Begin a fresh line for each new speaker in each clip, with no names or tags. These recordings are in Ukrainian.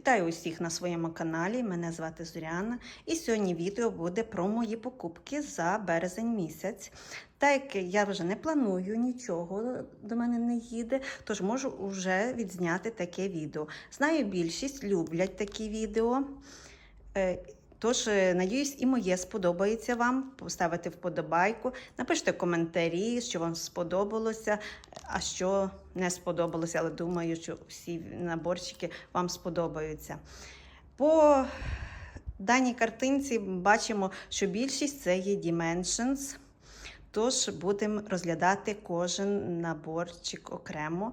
Вітаю усіх на своєму каналі. Мене звати Зоряна. І сьогодні відео буде про мої покупки за березень місяць. Так як я вже не планую нічого до мене не їде, тож можу вже відзняти таке відео. Знаю, більшість люблять такі відео. Е, Тож, е, надіюсь, і моє сподобається вам. Поставити вподобайку, напишіть коментарі, що вам сподобалося, а що не сподобалося, але думаю, що всі наборчики вам сподобаються. По даній картинці бачимо, що більшість це є Dimensions. Тож будемо розглядати кожен наборчик окремо.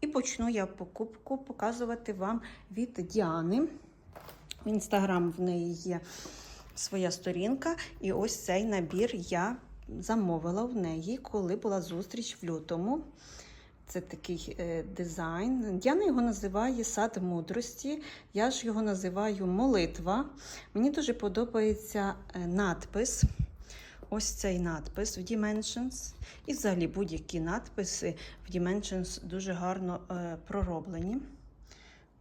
І почну я покупку показувати вам від Діани. В інстаграм в неї є своя сторінка, і ось цей набір я замовила в неї, коли була зустріч в лютому. Це такий е, дизайн. Діана його називає сад мудрості. Я ж його називаю молитва. Мені дуже подобається е, надпис. Ось цей надпис в Dimensions. І взагалі будь-які надписи в Dimensions дуже гарно е, пророблені.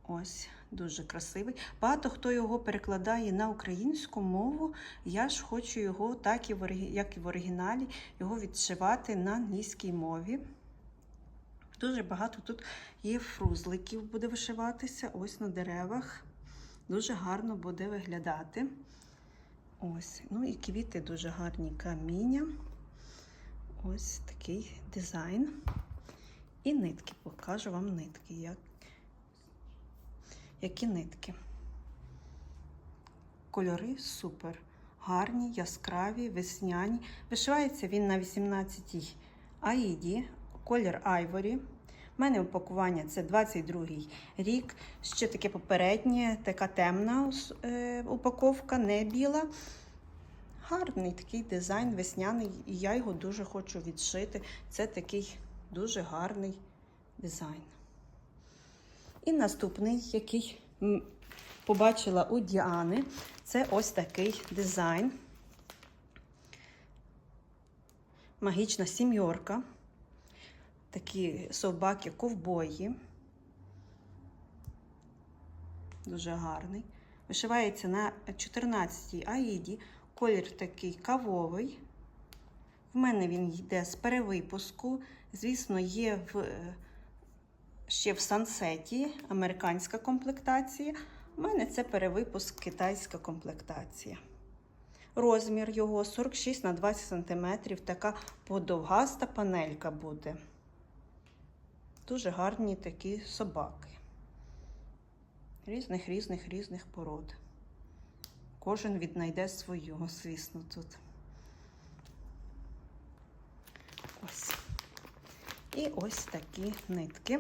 Ось, дуже красивий. Багато хто його перекладає на українську мову. Я ж хочу його, так як і в оригіналі, його відшивати на англійській мові. Дуже багато тут є фрузликів, буде вишиватися ось на деревах. Дуже гарно буде виглядати. Ось, ну і квіти дуже гарні каміння. Ось такий дизайн. І нитки. Покажу вам нитки. Як... Які нитки. Кольори супер. Гарні, яскраві, весняні. Вишивається він на 18-й аїді, колір айворі. У мене упакування це 22-й рік. Ще таке попереднє, така темна е, упаковка, не біла. Гарний такий дизайн весняний, і я його дуже хочу відшити. Це такий дуже гарний дизайн. І наступний, який побачила у Діани, це ось такий дизайн. Магічна сім'йорка. Такі собаки ковбої. Дуже гарний. Вишивається на 14-й аїді. Колір такий кавовий. В мене він йде з перевипуску. Звісно, є в, е, ще в сансеті американська комплектація. У мене це перевипуск китайська комплектація. Розмір його 46 на 20 см. Така подовгаста панелька буде. Дуже гарні такі собаки. Різних, різних, різних пород. Кожен віднайде свою, звісно, тут. Ось. І ось такі нитки.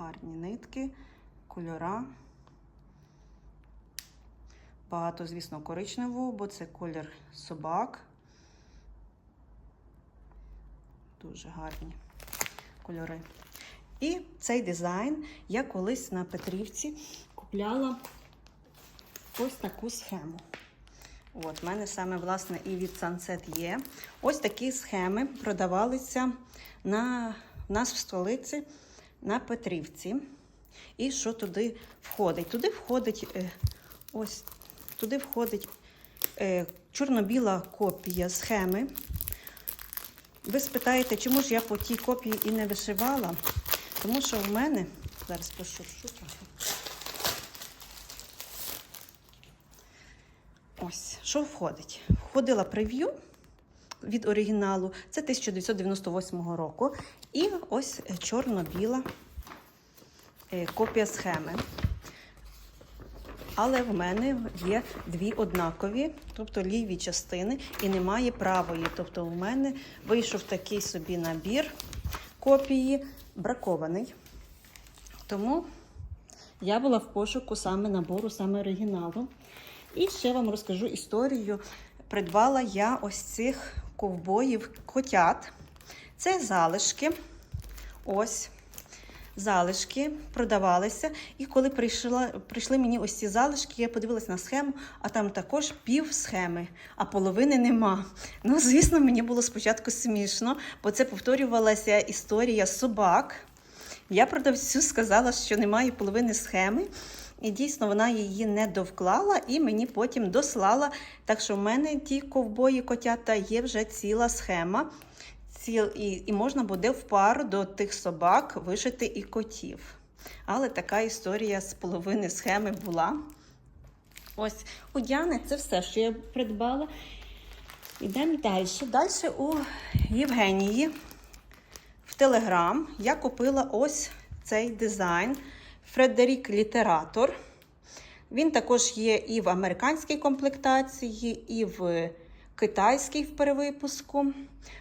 Гарні нитки, кольора. Багато, звісно, коричневого, бо це колір собак. Дуже гарні кольори. І цей дизайн я колись на Петрівці купляла ось таку схему. От, в мене саме, власне, і від Sunset є. Ось такі схеми продавалися на, нас в столиці на Петрівці. І що туди входить? Туди входить е, ось туди входить е, чорно-біла копія схеми. Ви спитаєте, чому ж я по тій копії і не вишивала? Тому що в мене зараз пошуршу трохи. Ось, що входить? Входила прев'ю від оригіналу, це 1998 року. І ось е, чорно-біла е, копія схеми. Але в мене є дві однакові, тобто ліві частини, і немає правої. Тобто, у мене вийшов такий собі набір копії, бракований. Тому я була в пошуку саме набору, саме оригіналу. І ще вам розкажу історію. Придбала я ось цих ковбоїв котят. Це залишки. Ось. залишки продавалися. І коли прийшла, прийшли мені ось ці залишки, я подивилася на схему, а там також пів схеми, а половини нема. Ну, звісно, мені було спочатку смішно, бо це повторювалася історія собак. Я продавцю сказала, що немає половини схеми. І дійсно вона її не довклала і мені потім дослала. Так що в мене ті ковбої котята є вже ціла схема. Ціл, і, і можна буде в пару до тих собак вишити і котів. Але така історія з половини схеми була. Ось у Діани це все, що я придбала. Йдемо далі. Далі у Євгенії в Телеграм я купила ось цей дизайн Фредерік Літератор. Він також є і в американській комплектації, і в китайській в перевипуску.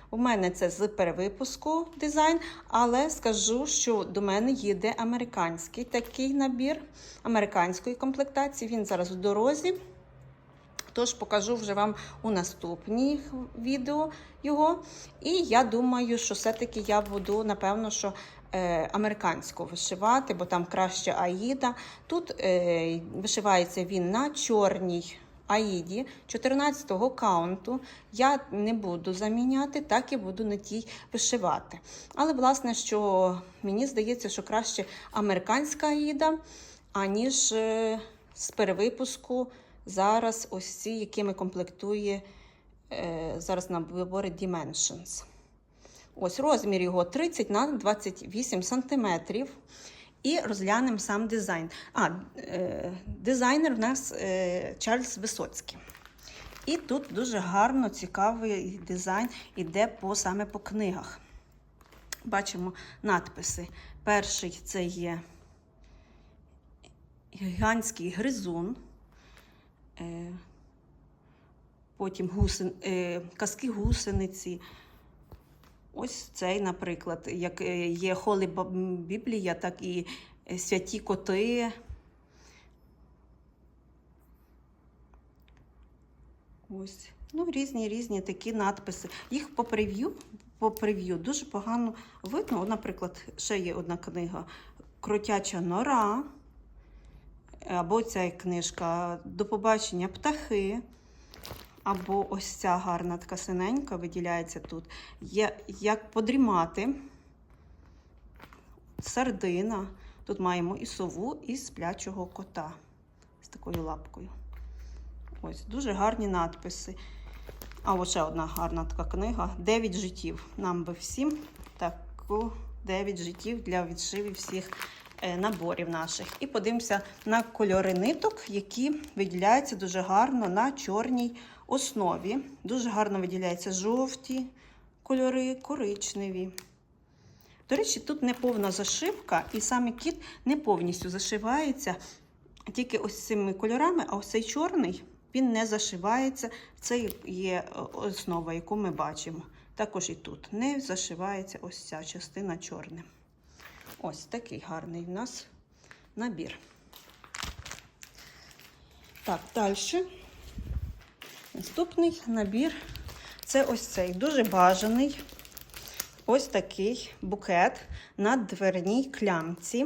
У мене це з перевипуску дизайн, але скажу, що до мене їде американський такий набір американської комплектації. Він зараз в дорозі. Тож покажу вже вам у наступніх відео його. І я думаю, що все-таки я буду, напевно, що американську вишивати, бо там краще Аїда. Тут е, вишивається він на чорній Аїді 14-го каунту. Я не буду заміняти, так і буду на тій вишивати. Але, власне, що мені здається, що краще американська Аїда, аніж е, з перевипуску. Зараз ось ці, якими комплектує е, зараз на вибори Dimensions. Ось розмір його 30 на 28 сантиметрів. І розглянемо сам дизайн. А, е, дизайнер в нас е, Чарльз Висоцький. І тут дуже гарно, цікавий дизайн іде по, саме по книгах. Бачимо надписи. Перший це є гігантський гризун. Е, Потім гусен, е, казки гусениці. Ось цей, наприклад, як е, є Холі Біблія, так і е, святі коти. Ось. Ну, різні різні такі надписи. Їх по прев'ю, по прев'ю дуже погано видно. Наприклад, ще є одна книга Кротяча нора. Або ця книжка До побачення птахи. Або ось ця гарна така синенька виділяється тут. Є як подрімати, сардина. Тут маємо і сову, і сплячого кота з такою лапкою. Ось, дуже гарні надписи. А ось ще одна гарна така книга. Дев'ять життів. Нам би всім таку дев'ять життів для відшивів всіх е, наборів наших. І подивимося на кольори ниток, які виділяються дуже гарно на чорній основі. Дуже гарно виділяються жовті кольори, коричневі. До речі, тут не повна зашивка, і саме кіт не повністю зашивається тільки ось цими кольорами, а ось цей чорний він не зашивається. Це є основа, яку ми бачимо. Також і тут не зашивається ось ця частина чорним. Ось такий гарний в нас набір. Так, далі. Наступний набір це ось цей дуже бажаний ось такий букет на дверній клямці.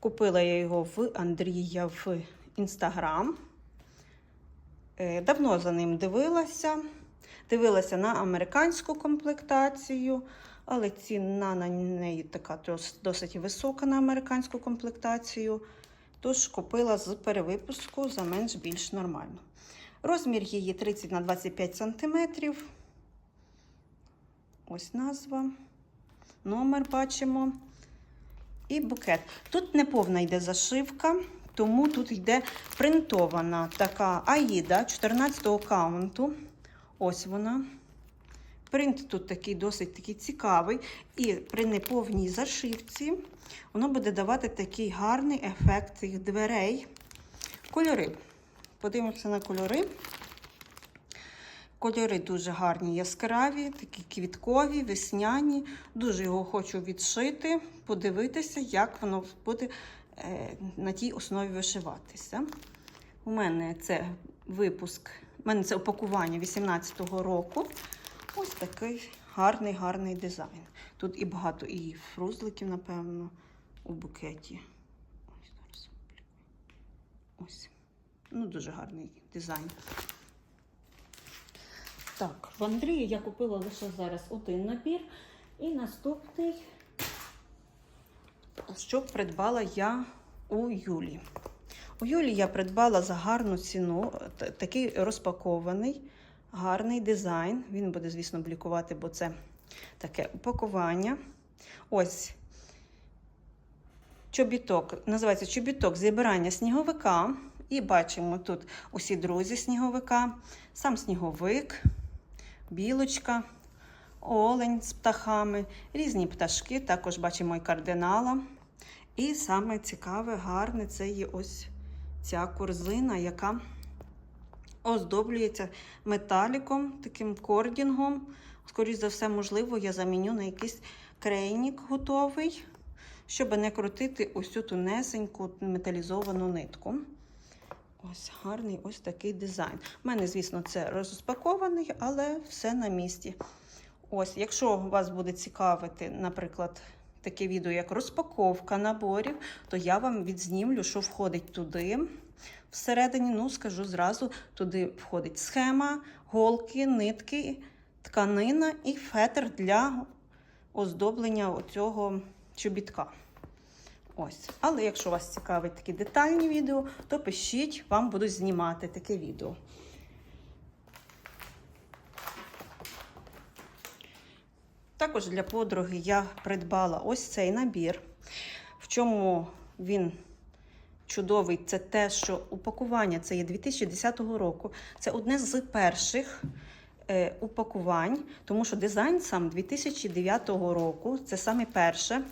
Купила я його в Андрія в Інстаграм. Е, Давно за ним дивилася. Дивилася на американську комплектацію, але ціна на неї така досить висока на американську комплектацію. Тож купила з перевипуску за менш більш нормально. Розмір її 30 на 25 см. Ось назва. Номер бачимо. І букет. Тут не повна йде зашивка, тому тут йде принтована така Аїда 14-го каунту. Ось вона. Принт тут такий досить такий цікавий. І при неповній зашивці воно буде давати такий гарний ефект цих дверей. Кольори. Подивимося на кольори. Кольори дуже гарні, яскраві, такі квіткові, весняні. Дуже його хочу відшити, подивитися, як воно буде е, на тій основі вишиватися. У мене це випуск, у мене це опакування 18-го року. Ось такий гарний, гарний дизайн. Тут і багато і фрузликів, напевно, у букеті. Ось зараз. Ось. Ну, дуже гарний дизайн. Так, в Андрії я купила лише зараз один набір. І наступний, що придбала я у Юлі. У Юлі я придбала за гарну ціну такий розпакований, гарний дизайн. Він буде, звісно, блікувати, бо це таке упакування. Ось чобіток, називається чобіток зібрання сніговика. І бачимо тут усі друзі сніговика, сам сніговик, білочка, олень з птахами, різні пташки, також бачимо і кардинала. І саме цікаве, гарне це є ось ця корзина, яка оздоблюється металіком, таким кордінгом. Скоріше за все, можливо, я заміню на якийсь крейнік готовий, щоб не крутити ось цю тунесеньку металізовану нитку. Ось гарний ось такий дизайн. У мене, звісно, це розпакований, але все на місці. Ось, якщо вас буде цікавити, наприклад, таке відео, як розпаковка наборів, то я вам відзнімлю, що входить туди. Всередині, ну, скажу зразу, туди входить схема, голки, нитки, тканина і фетр для оздоблення оцього чобітка. Ось. Але якщо вас цікавить такі детальні відео, то пишіть, вам будуть знімати таке відео. Також для подруги я придбала ось цей набір. В чому він чудовий, це те, що упакування це є 2010 року. Це одне з перших е, упакувань, тому що дизайн сам 2009 року. Це саме перше.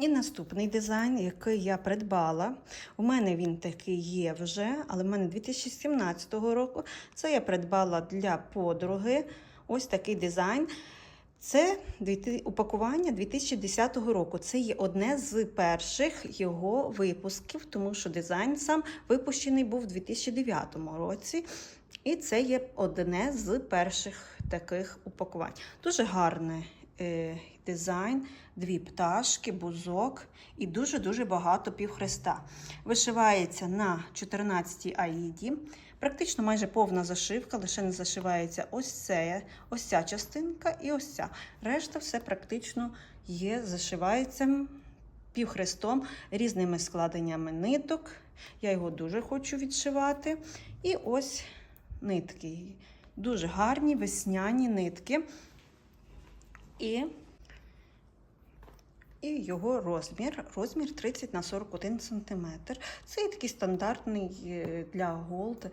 І наступний дизайн, який я придбала. У мене він такий є вже, але в мене 2017 року. Це я придбала для подруги. Ось такий дизайн. Це упакування 2010 року. Це є одне з перших його випусків, тому що дизайн сам випущений був у 2009 році. І це є одне з перших таких упакувань. Дуже гарний е, дизайн, дві пташки, бузок і дуже-дуже багато півхреста. Вишивається на 14-й аїді. Практично майже повна зашивка, лише не зашивається ось це, ось ця частинка і ось ця. Решта все практично є, зашивається півхрестом, різними складеннями ниток. Я його дуже хочу відшивати. І ось нитки. Дуже гарні весняні нитки. І, і його розмір. Розмір 30 на 41 см. Це є такий стандартний е, для голд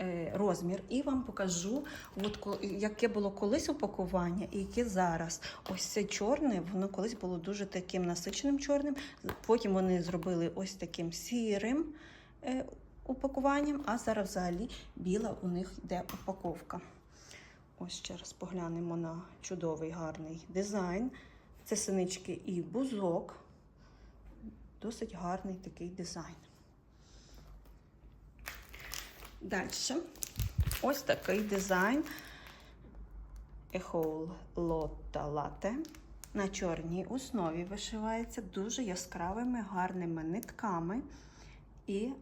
е, розмір. І вам покажу, от, яке було колись упакування і яке зараз. Ось це чорне, воно колись було дуже таким насиченим чорним. Потім вони зробили ось таким сірим е, упакуванням, а зараз взагалі біла у них йде упаковка. Ось ще раз поглянемо на чудовий гарний дизайн. Це синички і бузок. Досить гарний такий дизайн. Далі. Ось такий дизайн Ехоул Лота Лате. На чорній основі вишивається дуже яскравими гарними нитками. І е,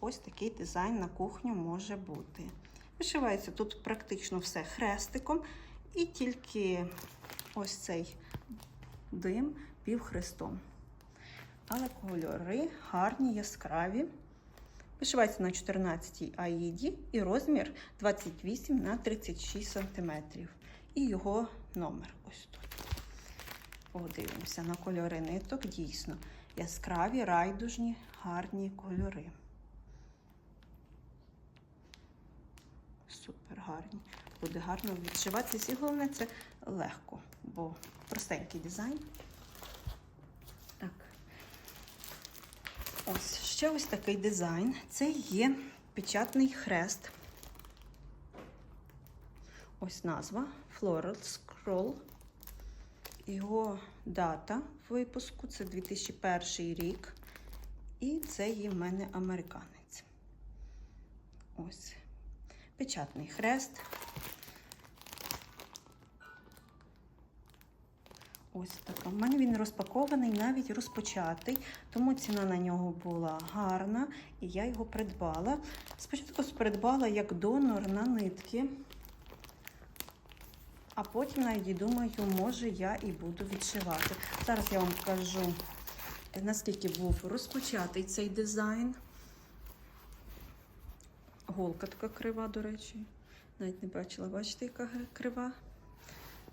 ось такий дизайн на кухню може бути. Вишивається тут практично все хрестиком, і тільки ось цей дим півхрестом. Але кольори гарні, яскраві. Вишивається на 14-й аїді і розмір 28 на 36 см. І його номер ось тут. Подивимося на кольори ниток. Дійсно яскраві, райдужні, гарні кольори. Супер гарні. Буде гарно відшиватися. І головне це легко, бо простенький дизайн. Так. Ось ще ось такий дизайн. Це є печатний хрест. Ось назва Floral Scroll. Його дата випуску це 2001 рік. І це є в мене американець. Ось печатний хрест. Ось така. У мене він розпакований, навіть розпочатий, тому ціна на нього була гарна, і я його придбала. Спочатку придбала як донор на нитки, а потім навіть думаю, може я і буду відшивати. Зараз я вам покажу, наскільки був розпочатий цей дизайн. Голка така крива, до речі. Навіть не бачила, бачите, яка крива?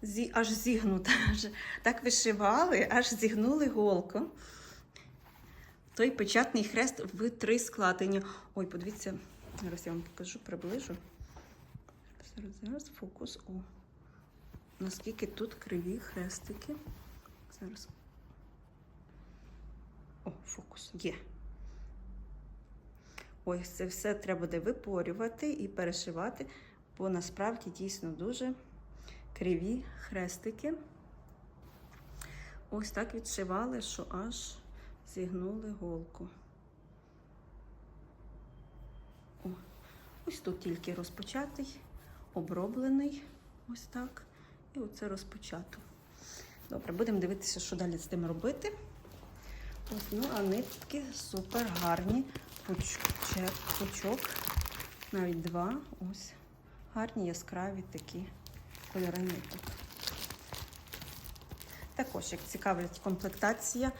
Зі, аж зігнута. Аж, так вишивали, аж зігнули голку. Той печатний хрест в три складення. Ой, подивіться, зараз я вам покажу, приближу. Зараз, зараз фокус. О, наскільки тут криві хрестики. Зараз. О, фокус є. Ось це все треба буде випорювати і перешивати, бо насправді дійсно дуже криві хрестики. Ось так відшивали, що аж зігнули голку. О, ось тут тільки розпочатий, оброблений, ось так. І оце розпочато. Добре, будемо дивитися, що далі з тим робити. Ось, ну, а нитки супер гарні. Пучок, навіть два. Ось. Гарні яскраві такі кольори ниток. Також, як цікавить комплектація,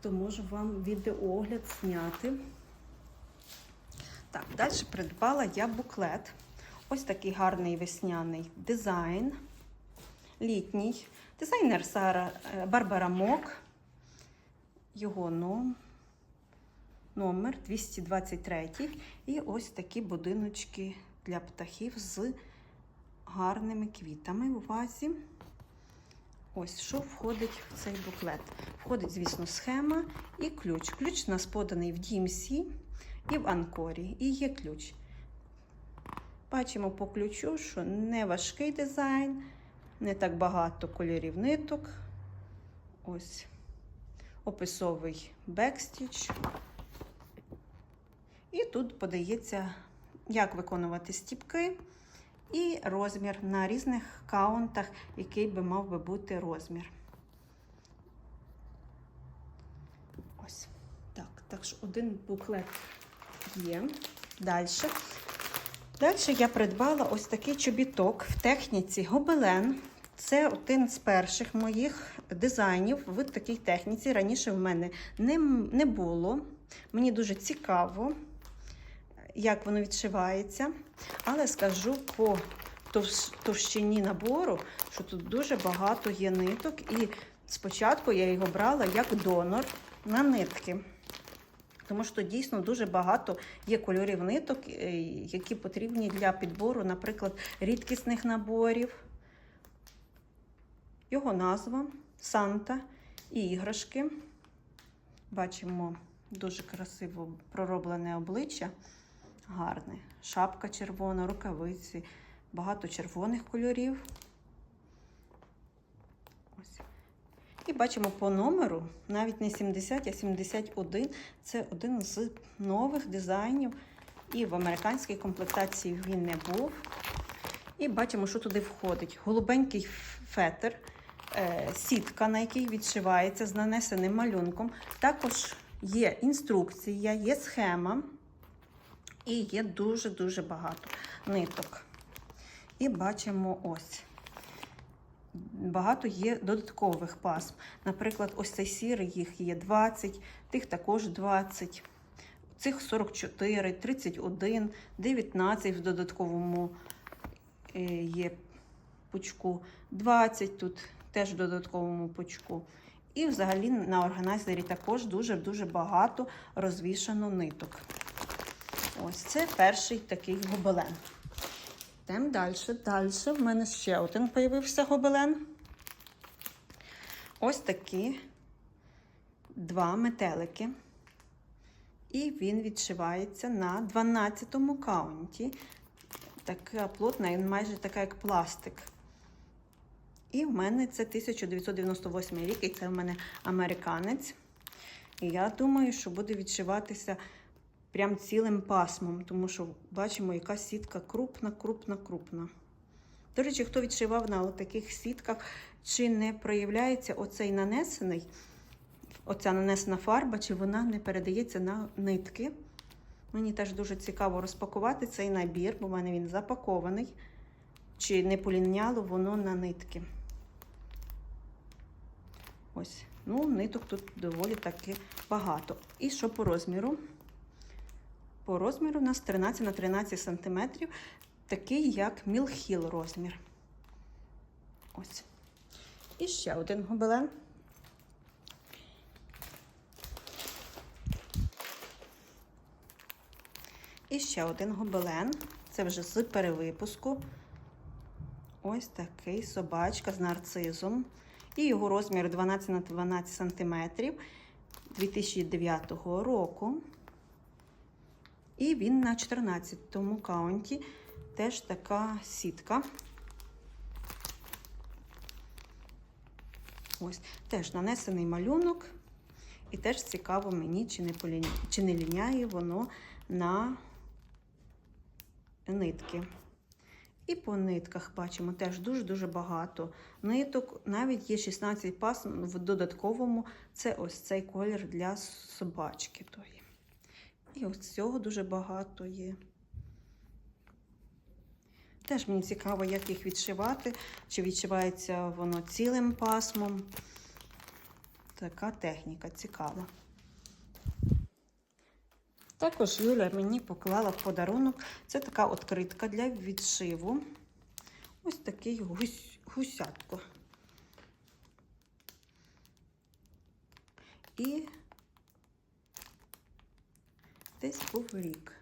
то можу вам відеоогляд зняти. Так, далі придбала я буклет. Ось такий гарний весняний дизайн. Літній. Дизайнер Сара е, Барбара Мок. Його ном, номер 223. І ось такі будиночки для птахів з гарними квітами у вазі. Ось що входить в цей буклет. Входить, звісно, схема і ключ. Ключ у нас поданий в DMC і в Анкорі. І є ключ. Бачимо по ключу, що не важкий дизайн, не так багато кольорів ниток. Ось описовий бекстіч. І тут подається, як виконувати стіпки і розмір на різних каунтах, який би мав би бути розмір. Ось. Так, так що один буклет є. Далі. Далі я придбала ось такий чобіток в техніці гобелен. Це один з перших моїх дизайнів в такій техніці. Раніше в мене не, не було. Мені дуже цікаво, як воно відшивається. Але скажу по товщині набору, що тут дуже багато є ниток. І спочатку я його брала як донор на нитки. Тому що дійсно дуже багато є кольорів ниток, е, які потрібні для підбору, наприклад, рідкісних наборів. Його назва Санта і іграшки. Бачимо дуже красиво пророблене обличчя. Гарне. Шапка червона, рукавиці, багато червоних кольорів. І бачимо по номеру, навіть не 70, а 71. Це один з нових дизайнів. І в американській комплектації він не був. І бачимо, що туди входить. Голубенький фетр, е, сітка, на якій відшивається з нанесеним малюнком. Також є інструкція, є схема. І є дуже-дуже багато ниток. І бачимо ось. Багато є додаткових пасм. Наприклад, ось цей сірий, їх є 20, тих також 20, цих 44, 31, 19 в додатковому е, є пучку, 20 тут теж в додатковому пучку. І взагалі на органайзері також дуже-дуже багато розвішано ниток. Ось це перший такий гобелен. Йдемо далі. Далі в мене ще один появився гобелен. Ось такі два метелики. І він відшивається на 12-му каунті. Така плотна, він майже така, як пластик. І в мене це 1998 рік, і це в мене американець. І я думаю, що буде відшиватися прям цілим пасмом, тому що бачимо, яка сітка крупна, крупна, крупна. До речі, хто відшивав на таких сітках, чи не проявляється оцей нанесений, оця нанесена фарба, чи вона не передається на нитки. Мені теж дуже цікаво розпакувати цей набір, бо в мене він запакований. Чи не поліняло воно на нитки. Ось, ну, ниток тут доволі таки багато. І що по розміру? По розміру у нас 13 на 13 см, такий як мілхіл розмір. Ось. І ще один гобелен. І ще один гобелен. Це вже з перевипуску. Ось такий собачка з нарцизом. І його розмір 12 на 12 см 2009 року. І він на 14-му каунті теж така сітка. Ось, теж нанесений малюнок. І теж цікаво мені, чи не, полі... чи не ліняє воно на нитки. І по нитках бачимо теж дуже-дуже багато ниток. Навіть є 16 пас в додатковому. Це ось цей колір для собачки. Тої. І ось цього дуже багато є. Теж мені цікаво, як їх відшивати, чи відшивається воно цілим пасмом. Така техніка цікава. Також Юля мені поклала в подарунок. Це така откритка для відшиву. Ось такий гусь, гусятко. І десь був рік.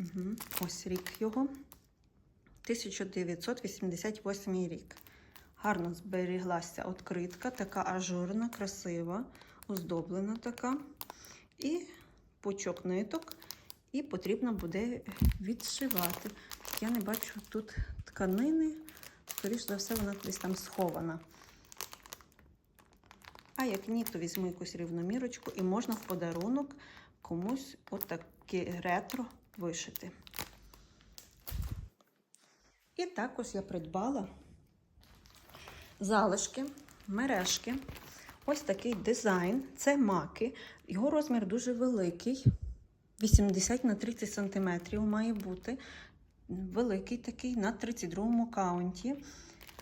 Угу. Ось рік його. 1988 рік. Гарно зберіглася откритка, така ажурна, красива, оздоблена така. І пучок ниток, і потрібно буде відшивати. Я не бачу тут тканини, скоріш за все, вона десь там схована. А як ні, то візьму якусь рівномірочку і можна в подарунок комусь отаке ретро вишити. І також я придбала залишки, мережки. Ось такий дизайн. Це маки. Його розмір дуже великий. 80 на 30 см має бути. Великий такий на 32-му каунті.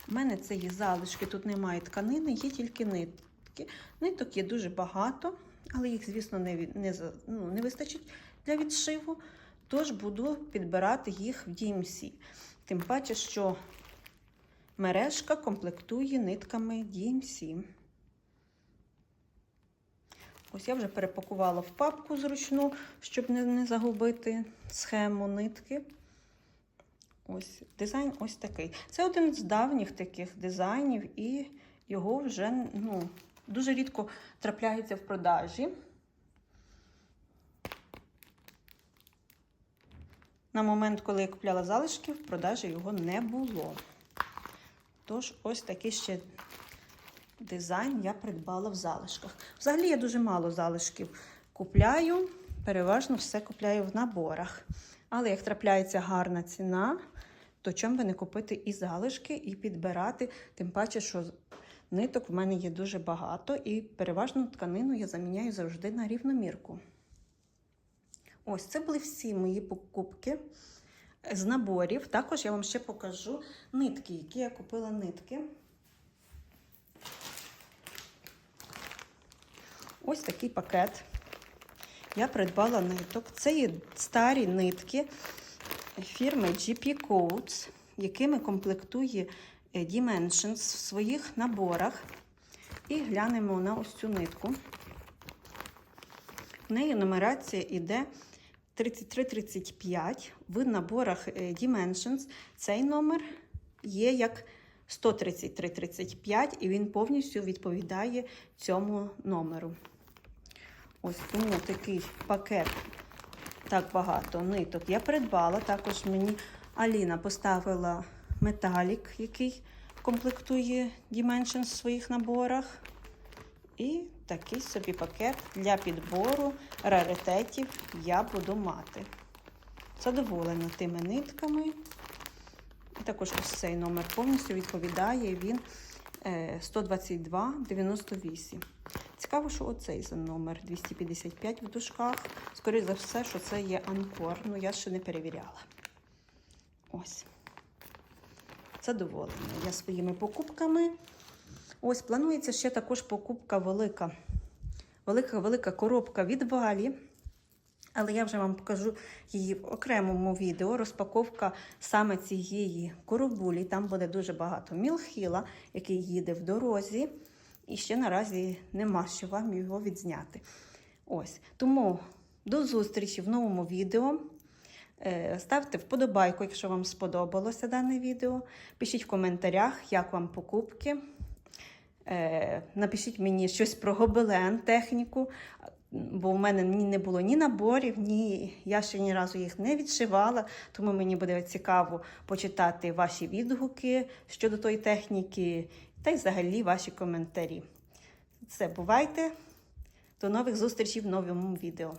У мене це є залишки, тут немає тканини, є тільки нитки. Ниток є дуже багато, але їх, звісно, не, не, ну, не вистачить для відшиву. Тож буду підбирати їх в DMC. Тим паче, що мережка комплектує нитками DMC. Ось я вже перепакувала в папку зручну, щоб не, не загубити схему нитки. Ось дизайн ось такий. Це один з давніх таких дизайнів, і його вже ну, дуже рідко трапляється в продажі. На момент, коли я купляла залишки, в продажі його не було. Тож, ось такий ще дизайн я придбала в залишках. Взагалі, я дуже мало залишків купляю, переважно все купляю в наборах. Але як трапляється гарна ціна, то чому би не купити і залишки, і підбирати, тим паче, що ниток в мене є дуже багато, і переважно тканину я заміняю завжди на рівномірку. Ось це були всі мої покупки з наборів. Також я вам ще покажу нитки, які я купила нитки. Ось такий пакет. Я придбала ниток. Це є старі нитки фірми GP Coats, якими комплектує Dimensions в своїх наборах. І глянемо на ось цю нитку. В неї нумерація йде 3335. В наборах Dimensions цей номер є як 133,35, і він повністю відповідає цьому номеру. Ось тому такий пакет, так багато ниток я придбала. Також мені Аліна поставила металік, який комплектує Dimensions в своїх наборах. І такий собі пакет для підбору раритетів я буду мати. Задоволена тими нитками. І також ось цей номер повністю відповідає він е, 122 98. Цікаво, що оцей за номер 255 в дужках. Скоріше за все, що це є анкор. Ну, я ще не перевіряла. Ось. Задоволена я своїми покупками. Ось планується ще також покупка велика. Велика велика коробка від Валі. Але я вже вам покажу її в окремому відео. Розпаковка саме цієї коробулі. Там буде дуже багато мілхіла, який їде в дорозі. І ще наразі нема що вам його відзняти. Ось. Тому до зустрічі в новому відео. Е, Ставте вподобайку, якщо вам сподобалося дане відео. Пишіть в коментарях, як вам покупки. Е, Напишіть мені щось про гобелен техніку, бо в мене не було ні наборів, ні я ще ні разу їх не відшивала, тому мені буде цікаво почитати ваші відгуки щодо тої техніки та й взагалі ваші коментарі. Все, бувайте. До нових зустрічей в новому відео.